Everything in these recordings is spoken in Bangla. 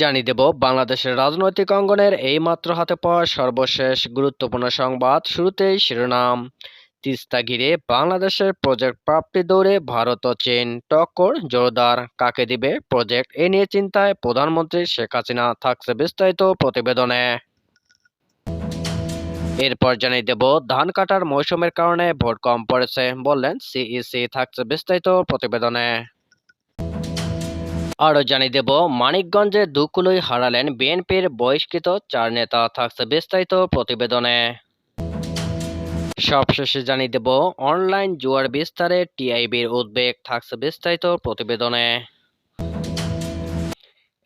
জানিয়ে দেব, বাংলাদেশের রাজনৈতিক অঙ্গনের এইমাত্র হাতে পাওয়া সর্বশেষ গুরুত্বপূর্ণ সংবাদ শুরুতেই শিরোনাম। তিস্তা ঘিরে বাংলাদেশের প্রজেক্ট প্রাপ্তি দৌড়ে ভারত ও চীন টক্কর জোরদার। কাকে দিবে প্রজেক্ট? এ নিয়ে চিন্তায় প্রধানমন্ত্রী শেখ হাসিনা থাকছে বিস্তারিত প্রতিবেদনে। এরপর জানিয়ে দেব, ধান কাটার মৌসুমের কারণে ভোট কম পড়েছে বললেন সিইসি থাকছে বিস্তারিত প্রতিবেদনে। আরও জানিয়ে দেব মানিকগঞ্জে দুকুলই হারালেন বিএনপির বহিষ্কৃত চার নেতা, থাকছে বিস্তারিত প্রতিবেদনে। সবশেষে জানিয়ে দেব, অনলাইন জুয়ার বিস্তারে টিআইবির উদ্বেগ, থাকছে বিস্তারিত প্রতিবেদনে।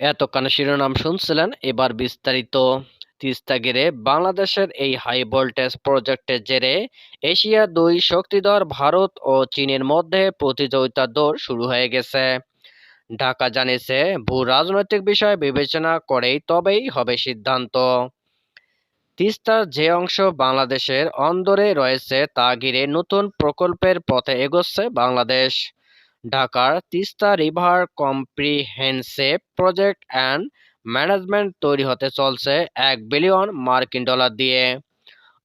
এতক্ষণ শিরোনাম শুনছিলেন, এবার বিস্তারিত। তিস্তা ঘিরে বাংলাদেশের এই হাই ভোল্টেজ প্রজেক্টের জেরে এশিয়ার দুই শক্তিধর ভারত ও চীনের মধ্যে প্রতিযোগিতার দৌড় শুরু হয়ে গেছে। ঢাকা জানিয়েছে, ভূ রাজনৈতিক বিষয় বিবেচনা করেই তবেই হবে সিদ্ধান্ত। তিস্তার যে অংশ বাংলাদেশের অন্দরে রয়েছে, তা ঘিরে নতুন প্রকল্পের পথে এগোচ্ছে বাংলাদেশ। ঢাকার Teesta river comprehensive project and management তৈরি হতে চলছে এক বিলিয়ন মার্কিন ডলার দিয়ে।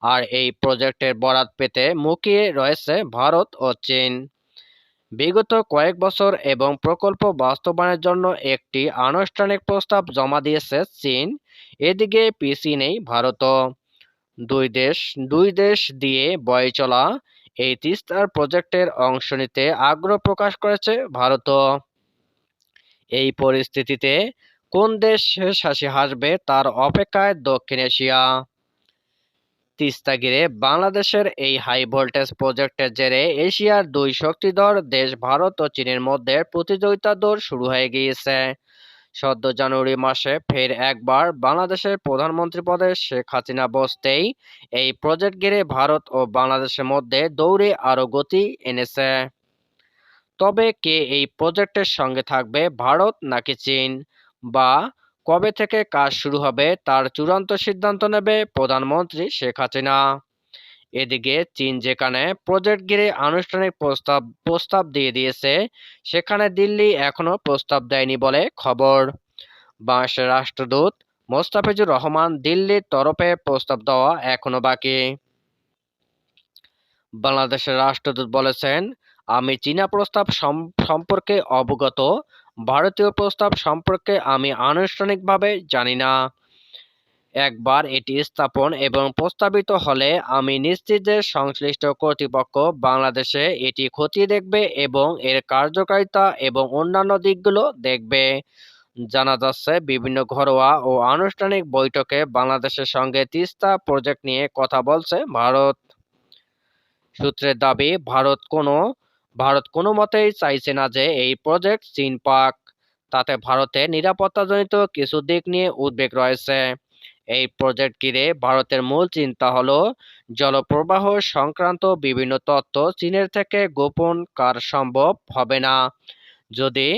আর এই প্রজেক্টের বরাত পেতে মুখিয়ে রয়েছে ভারত ও চীন। বিগত কয়েক বছর এবং প্রকল্প বাস্তবায়নের জন্য একটি আনুষ্ঠানিক প্রস্তাব জমা দিয়েছে চীন। এদিকে পিছিয়ে নেই ভারতও দুই দেশ দুই দেশ দিয়ে বয়ে চলা এই তিস্তার প্রজেক্টের অংশ নিতে আগ্রহ প্রকাশ করেছে ভারতও এই পরিস্থিতিতে কোন দেশ শেষ হাসি হাসবে তার অপেক্ষায় দক্ষিণ এশিয়া। তিস্তা ঘিরে বাংলাদেশের এই হাই ভোল্টেজ প্রজেক্টের জেরে এশিয়ার দুই শক্তিধর দেশ ভারত ও চীনের মধ্যে প্রতিযোগিতা দৌড় শুরু হয়ে গিয়েছে। সদ্য জানুয়ারি মাসে ফের একবার বাংলাদেশের প্রধানমন্ত্রী পদে শেখ হাসিনা বসতেই এই প্রজেক্ট ঘিরে ভারত ও বাংলাদেশের মধ্যে দৌড়ে আরও গতি এনেছে। তবে কে এই প্রজেক্টের সঙ্গে থাকবে ভারত নাকি চীন? বা কবে থেকে কাজ শুরু হবে তার চূড়ান্ত সিদ্ধান্ত নেবে প্রধানমন্ত্রী শেখ হাসিনা। এদিকে চীন যেখানে প্রজেক্ট ঘিরে আনুষ্ঠানিক প্রস্তাব প্রস্তাব দিয়ে দিয়েছে, সেখানে দিল্লি এখনও প্রস্তাব দেয়নি বলে খবর। বাংলাদেশের রাষ্ট্রদূত মোস্তাফিজুর রহমান দিল্লির তরফে প্রস্তাব দেওয়া এখনও বাকি। বাংলাদেশের রাষ্ট্রদূত বলেছেন, আমি চীনা প্রস্তাব সম্পর্কে অবগত ভারতীয় প্রস্তাব সম্পর্কে আমি আনুষ্ঠানিকভাবে জানি না। একবার এটি স্থাপন এবং প্রস্তাবিত হলে আমি নিশ্চিত যে সংশ্লিষ্ট কর্তৃপক্ষ বাংলাদেশে এটি খতিয়ে দেখবে এবং এর কার্যকারিতা এবং অন্যান্য দিকগুলো দেখবে। জানা যাচ্ছে বিভিন্ন ঘরোয়া ও আনুষ্ঠানিক বৈঠকে বাংলাদেশের সঙ্গে তিস্তা প্রজেক্ট নিয়ে কথা বলছে ভারত। সূত্রের দাবি, ভারত কোনো ভারত কোনো মতেই চাইছে না যে এই প্রজেক্ট চীন পাক। তাতে ভারতের নিরাপত্তাজনিত কিছু দিক নিয়ে উদ্বেগ রয়েছে। এই প্রজেক্ট ঘিরে ভারতের মূল চিন্তা হলো জলপ্রবাহ সংক্রান্ত বিভিন্ন তথ্য চীনের থেকে গোপন কার সম্ভব হবে না। যদি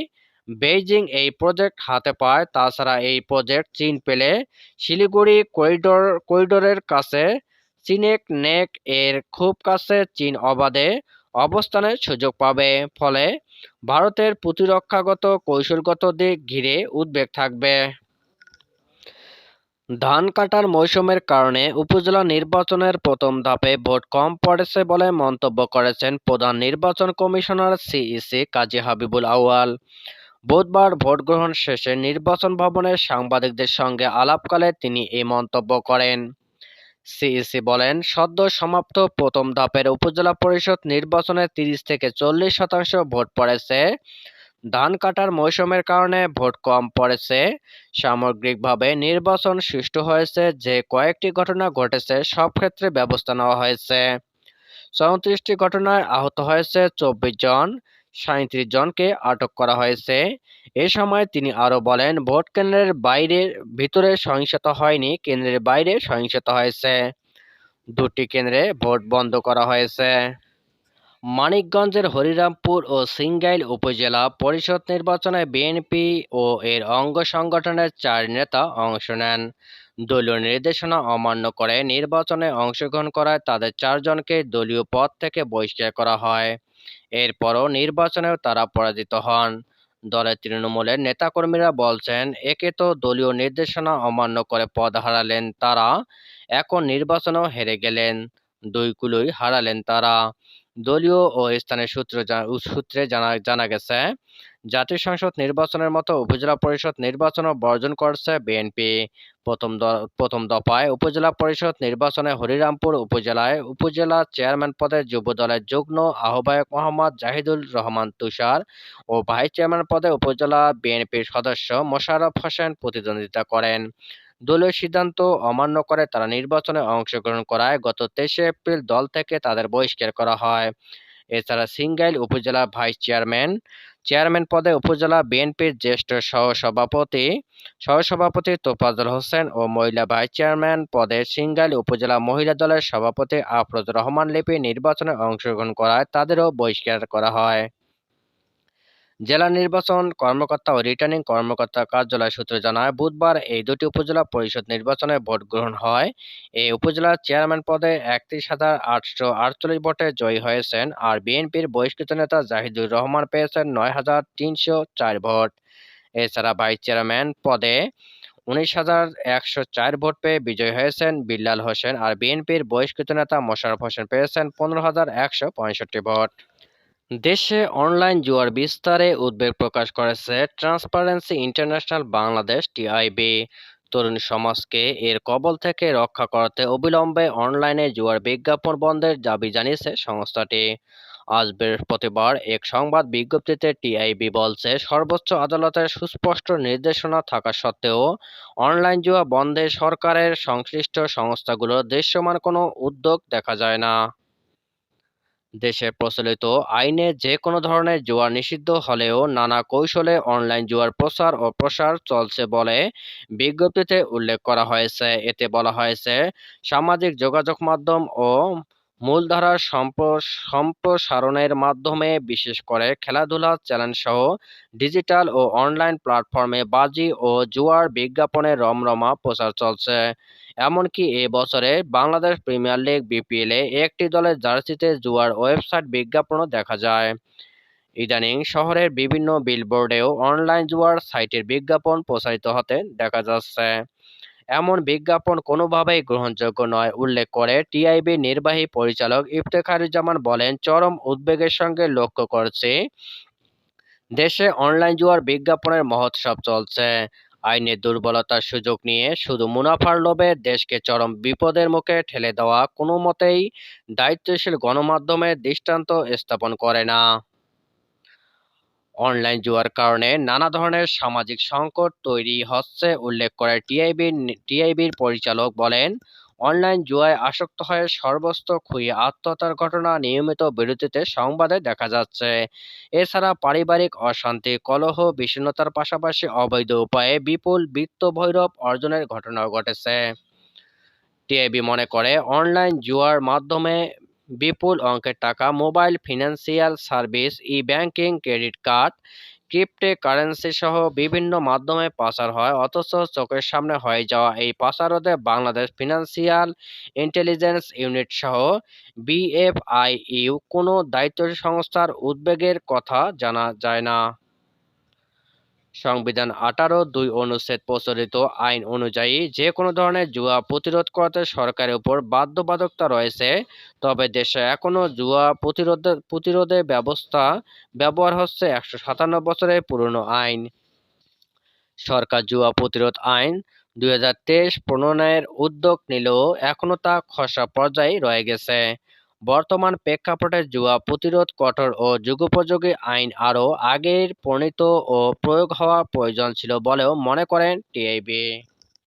বেইজিং এই প্রজেক্ট হাতে পায়, তাছাড়া এই প্রজেক্ট চীন পেলে শিলিগুড়ি করিডোর, করিডোরের কাছে চিনেক নেক এর খুব কাছে চীন অবাধে অবস্থানের সুযোগ পাবে। ফলে ভারতের প্রতিরক্ষাগত কৌশলগত দিক ঘিরে উদ্বেগ থাকবে। ধান কাটার মৌসুমের কারণে উপজেলা নির্বাচনের প্রথম ধাপে ভোট কম পড়েছে বলে মন্তব্য করেছেন প্রধান নির্বাচন কমিশনার সিইসি কাজী হাবিবুল আউয়াল। বুধবার ভোট গ্রহণ শেষে নির্বাচন ভবনে সাংবাদিকদের সঙ্গে আলাপকালে তিনি এই মন্তব্য করেন। সিইসি বলেন, সদ্য সমাপ্ত প্রথম ধাপের উপজেলা পরিষদ নির্বাচনে তিরিশ থেকে চল্লিশ শতাংশ ভোট পড়েছে। ধান কাটার মৌসুমের কারণে ভোট কম পড়েছে। সামগ্রিকভাবে নির্বাচন সুষ্ঠু হয়েছে, যে কয়েকটি ঘটনা ঘটেছে, সব ক্ষেত্রে ব্যবস্থা নেওয়া হয়েছে। চৌত্রিশটি ঘটনায় আহত হয়েছে চব্বিশ জন। সাঁত্রিশ জনকে আটক করা হয়েছে। এ সময় তিনি আরও বলেন, ভোট কেন্দ্রের বাইরে, ভিতরে সহিংসতা হয়নি, কেন্দ্রের বাইরে সহিংসতা হয়েছে। দুটি কেন্দ্রে ভোট বন্ধ করা হয়েছে। মানিকগঞ্জের হরিরামপুর ও সিঙ্গাইল উপজেলা পরিষদ নির্বাচনে বিএনপি ও এর অঙ্গ সংগঠনের চার নেতা অংশ নেন। দলীয় নির্দেশনা অমান্য করে নির্বাচনে অংশগ্রহণ করায় তাদের চারজনকে দলীয় পদ থেকে বহিষ্কার করা হয়। এরপরও নির্বাচনেও তারা পরাজিত হন। দলের তৃণমূলের নেতাকর্মীরা বলছেন, একে তো দলীয় নির্দেশনা অমান্য করে পদ হারালেন তারা, এখন নির্বাচনেও হেরে গেলেন। দুই কুলোই হারালেন তারা। দলীয় ও স্থানীয় সূত্র সূত্রে জানা জানা গেছে, জাতীয় সংসদ নির্বাচনের মতো উপজেলা পরিষদ নির্বাচনও বর্জন করছে বিএনপি। প্রথম প্রথম দফায় উপজেলা পরিষদ নির্বাচনে হরিরামপুর উপজেলায় উপজেলা চেয়ারম্যান পদে যুব দলের যুগ্ম আহ্বায়ক মোহাম্মদ জাহিদুল রহমান তুষার ও ভাইস চেয়ারম্যান পদে উপজেলা বিএনপির সদস্য মোশাররফ হোসেন প্রতিদ্বন্দ্বিতা করেন। দলীয় সিদ্ধান্ত অমান্য করে তারা নির্বাচনে অংশগ্রহণ করায় গত তেইশে এপ্রিল দল থেকে তাদের বহিষ্কার করা হয়। এছাড়া সিঙ্গাইল উপজেলা ভাইস চেয়ারম্যান চেয়ারম্যান পদে উপজেলা বিএনপির জ্যেষ্ঠ সহসভাপতি সহসভাপতি তোফাজুল হোসেন ও মহিলা ভাইস চেয়ারম্যান পদে সিঙ্গাইল উপজেলা মহিলা দলের সভাপতি আফরোজ রহমান লিপি নির্বাচনে অংশগ্রহণ করায় তাদেরও বহিষ্কার করা হয়। জেলা নির্বাচন কর্মকর্তা ও রিটার্নিং কর্মকর্তা কার্যালয় সূত্র জানায়, বুধবার এই দুটি উপজেলা পরিষদ নির্বাচনে ভোট গ্রহণ হয়। এই উপজেলার চেয়ারম্যান পদে একত্রিশ হাজার আটশো আটচল্লিশ ভোটে জয়ী হয়েছেন আর বিএনপির বহিষ্কৃত নেতা জাহিদুর রহমান পেয়েছেন নয় হাজার তিনশো চার ভোট। এছাড়া ভাইস চেয়ারম্যান পদে উনিশ হাজার একশো চার ভোট পেয়ে বিজয়ী হয়েছেন বিল্লাল হোসেন আর বিএনপির বহিষ্কৃত নেতা মোশারফ হোসেন পেয়েছেন পনেরো হাজার একশো পঁয়ষট্টি ভোট। দেশে অনলাইন জুয়ার বিস্তারে উদ্বেগ প্রকাশ করেছে ট্রান্সপারেন্সি ইন্টারন্যাশনাল বাংলাদেশ টিআইবি তরুণ সমাজকে এর কবল থেকে রক্ষা করতে অবিলম্বে অনলাইনে জুয়ার বিজ্ঞাপন বন্ধের দাবি জানিয়েছে সংস্থাটি। আজ বৃহস্পতিবার এক সংবাদ বিজ্ঞপ্তিতে টিআইবি বলছে, সর্বোচ্চ আদালতের সুস্পষ্ট নির্দেশনা থাকা সত্ত্বেও অনলাইন জুয়া বন্ধে সরকারের সংশ্লিষ্ট সংস্থাগুলোর দৃশ্যমান কোনো উদ্যোগ দেখা যায় না। দেশে প্রচলিত আইনে যে কোনো ধরনের জুয়া নিষিদ্ধ হলেও নানা কৌশলে অনলাইন জুয়ার প্রচার ও প্রসার চলছে বলে বিজ্ঞপ্তিতে উল্লেখ করা হয়েছে। এতে বলা হয়েছে, সামাজিক যোগাযোগ মাধ্যম ও মূলধারার সম্প্রসারণের মাধ্যমে বিশেষ করে খেলাধুলা চ্যানেল সহ ডিজিটাল ও অনলাইন প্ল্যাটফর্মে বাজি ও জুয়ার বিজ্ঞাপনের রমরমা প্রচার চলছে। এমনকি এ বছরে বাংলাদেশ প্রিমিয়ার লিগ বিপিএলে একটি দলের জার্সিতে জুয়ার ওয়েবসাইট বিজ্ঞাপনও দেখা যায়। ইদানিং শহরের বিভিন্ন বিলবোর্ডেও অনলাইন জুয়ার সাইটের বিজ্ঞাপন প্রচারিত হতে দেখা যাচ্ছে। এমন বিজ্ঞাপন কোনোভাবেই গ্রহণযোগ্য নয়, উল্লেখ করে টিআইবি নির্বাহী পরিচালক ইফতেখারুজ্জামান বলেন, চরম উদ্বেগের সঙ্গে লক্ষ্য করছি, দেশে অনলাইন জুয়ার বিজ্ঞাপনের মহোৎসব চলছে। আইনের দুর্বলতার সুযোগ নিয়ে শুধু মুনাফার লোভে দেশকে চরম বিপদের মুখে ঠেলে দেওয়া কোনো মতেই দায়িত্বশীল গণমাধ্যমের দৃষ্টান্ত স্থাপন করে না। অনলাইন জুয়ার কারণে নানা ধরনের সামাজিক সংকট তৈরি হচ্ছে, উল্লেখ করে টিআইবির টিআইবির পরিচালক বলেন অনলাইন জুয়ায় আসক্ত হয়ে সর্বস্ত খুঁয়ে আত্মহত্যার ঘটনা নিয়মিত বিরতিতে সংবাদে দেখা যাচ্ছে। এছাড়া পারিবারিক অশান্তি, কলহ, বিষণ্ণতার পাশাপাশি অবৈধ উপায়ে বিপুল বিত্ত ভৈরব অর্জনের ঘটনাও ঘটেছে। টিআইবি মনে করে, অনলাইন জুয়ার মাধ্যমে বিপুল অঙ্কের টাকা, mobile financial service e banking credit card currency সহ বিভিন্ন মাধ্যমে পাচার হয়, অথচ চোখের সামনে হয়ে যাওয়া এই পাচারোধে বাংলাদেশ ফিনান্সিয়াল ইন্টেলিজেন্স ইউনিট সহ বিএফআইইউ কোনো দায়িত্ব সংস্থার উদ্বেগের কথা জানা যায় না। সংবিধান আঠারো দুই অনুচ্ছেদ প্রচলিত আইন অনুযায়ী যে কোনো ধরনের জুয়া প্রতিরোধ করতে সরকারের উপর বাধ্যবাধকতা রয়েছে, তবে দেশে এখনও জুয়া প্রতিরোধ, প্রতিরোধের ব্যবস্থা ব্যবহার হচ্ছে একশো সাতান্ন বছরের পুরনো আইন। সরকার জুয়া প্রতিরোধ আইন দুই হাজার তেইশ প্রণয়নের উদ্যোগ নিলেও এখনও তা খসড়া পর্যায়ে রয়ে গেছে। বর্তমান প্রেক্ষাপটে জুয়া প্রতিরোধ কঠোর ও যুগোপযোগী আইন আরও আগের প্রণীত ও প্রয়োগ হওয়া প্রয়োজন ছিল বলেও মনে করেন টিআইবি